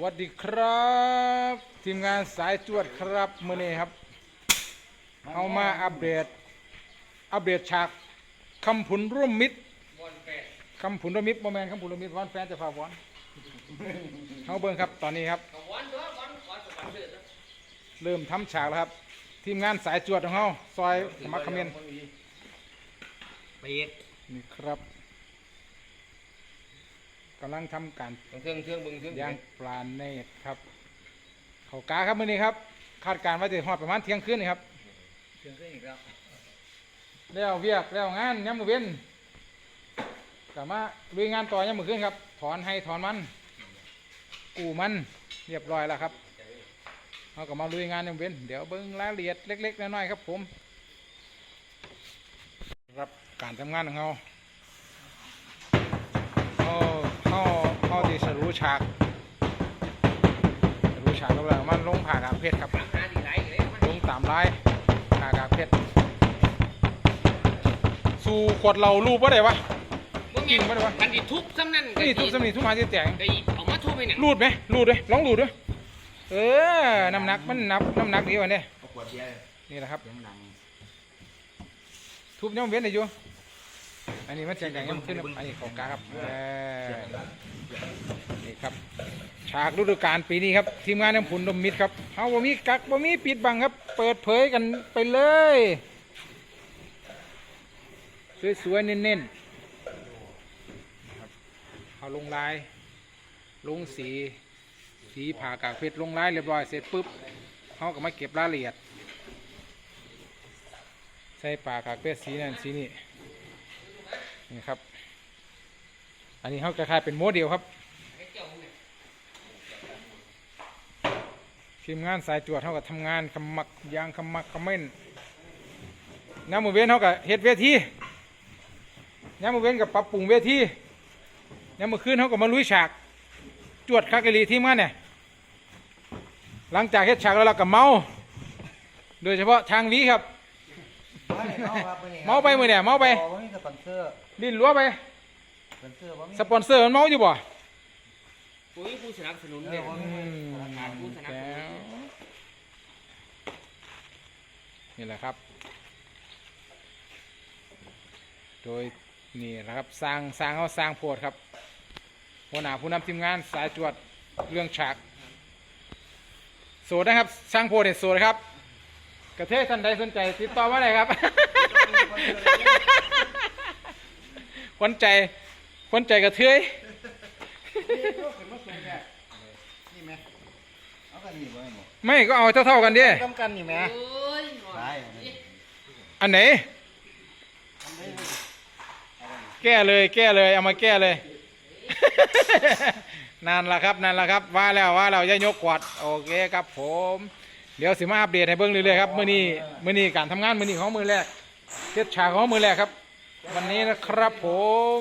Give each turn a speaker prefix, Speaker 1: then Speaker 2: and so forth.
Speaker 1: วัสดีครับ ทีมงานสายจวดครับมื่อนี้ครับเอามาอัปเดต อัปเดตฉากคำผุนร่วมมิตรคำผุนร่วมมิตรโมแมนคำผุนร่วมมิตรวันแฟนจะฝากวอนเอาเบิ้งครับตอนนี้ครับ เริ่มทำฉากแล้วครับ ทีมงานสายจวดของเขาซอยสมัครคอมเมนต์
Speaker 2: ไปอีก
Speaker 1: นี่ครับ กำลังทำการ
Speaker 2: เทิงเทิงเบิ่งเทิง
Speaker 1: ย่างปลาเนตรครับ เขากาครับมื้อนี้ครับ คาดการณ์ว่าจะฮอดประมาณเที่ยงคืนนี่ครับ
Speaker 2: เทิงขึ้นอีกแล้ว
Speaker 1: แล้วเวียกแล้วงานย้ำมือเว้นกลับมาลุยงานต่อย้ำมือขึ้นครับ ถอนให้ถอนมัน กูมันเรียบร้อยแล้วครับเราก็มาลุยงานย้ำเว้นเดี๋ยวเบิ้งรายละเอียดเล็ก ๆ น้อยๆครับ ผมรับการทำงานของเราเขาเขาเขาที่สรู้ ฉากสรู้ฉากแล้วมันลงผ่ากากเพชรครับ
Speaker 2: หาดีไรเลยมัน
Speaker 1: ลงตามลายผ่ากากเพชรสู่ขวดเรารูปว่าไดวะกินบ่ได้วะ
Speaker 2: กันดิทุบซ้ำนั่น
Speaker 1: นี่ทุบสำนีทุบหาที่แตก
Speaker 2: ได้เอามาทุบไปเนี่ย
Speaker 1: รูดไหมรูดด้วยลองรูดด้วยเออน้ำหนักมันนับน้ำหนักดีกว่าเนี่ย
Speaker 2: เอาขวดเบียร์
Speaker 1: นี่แหละครับ
Speaker 2: ยังดัง
Speaker 1: ทุบย่อมเว้นได้อยู่ อันนี้มันเสียงดังย่อมขึ้นอันนี้ของกลางครับเออนี่ครับ ฉากฤดูกาลปีนี้ครับ ทีมงานน้ำผุนดมมิดครับเอาบ่มีกักบ่มีปิดบังครับ เปิดเผยกันไปเลย สวยๆเน้นๆครับเอาลงลาย ลงสี สีผ่ากากเพชรลงลายเรียบร้อยเสร็จปุ๊บเขาก็มาเก็บรายละเอียด ใส่ปากกากเพชรสีนั่นสีนี่ นี่ครับ อันนี้เขาคล้ายๆเป็นโมเดลครับทีมงานสายตรวจเขาก็ทำงานขมักยางขมักขม้นน้ำมือเว้นเขาก็เฮ็ดเวทีน้ำมือเว้นกับปรับปรุงเวทีน้ำมือขึ้นเขาก็มาลุยฉากจวดคักกะลีทีมงานเนี่ยหลังจากเฮ็ดฉากแล้วเราก็เมา โดยเฉพาะทางวีครับ เมาไปมือเนี่ยเมาไป
Speaker 3: บ่มีสปอนเซอร์
Speaker 1: ดิ้นรั้วไป
Speaker 3: สปอนเซอร์บ่มี
Speaker 1: สปอนเซอร์มันเมาอยู่บ่
Speaker 2: ปุ๋ยผู้สนับสนุนเนี่ย
Speaker 1: อืม
Speaker 2: ขาดผู้สนับส
Speaker 1: แก้
Speaker 2: นุน
Speaker 1: วนี่แหละครับ โดยนี่แหละครับสร้างสร้างเขาสร้างโพดครับหัวหน้าผู้นำทีมงานสายจวดเรื่องฉากโสดนะครับสร้างโพดเนี่ยโสดครับ กระเทศท่านใดสนใจติดต่อมาเลยครับควนใจควนใจกระเทย
Speaker 3: นี่ไหมเอากันนี่บ่ให้หมด
Speaker 1: ไม่ก็เอาเท่าๆกันดิ
Speaker 3: ต้องกันนี่ไหม
Speaker 2: โอ้ย
Speaker 3: ได้
Speaker 1: อันไหน แก้เลยแก้เลยเอามาแก้เลยนั่นละครับนั่นละครับว่าแล้วว่าเราจะยกขวดโอเคครับผม เดี๋ยวสิมาอัปเดตให้เบิ่งเรื่อยๆครับมื้อนี้มื้อนี้การทำงานมื้อนี้ของมือแรกเทศฉากของมือแรกครับ วันนี้นะครับผม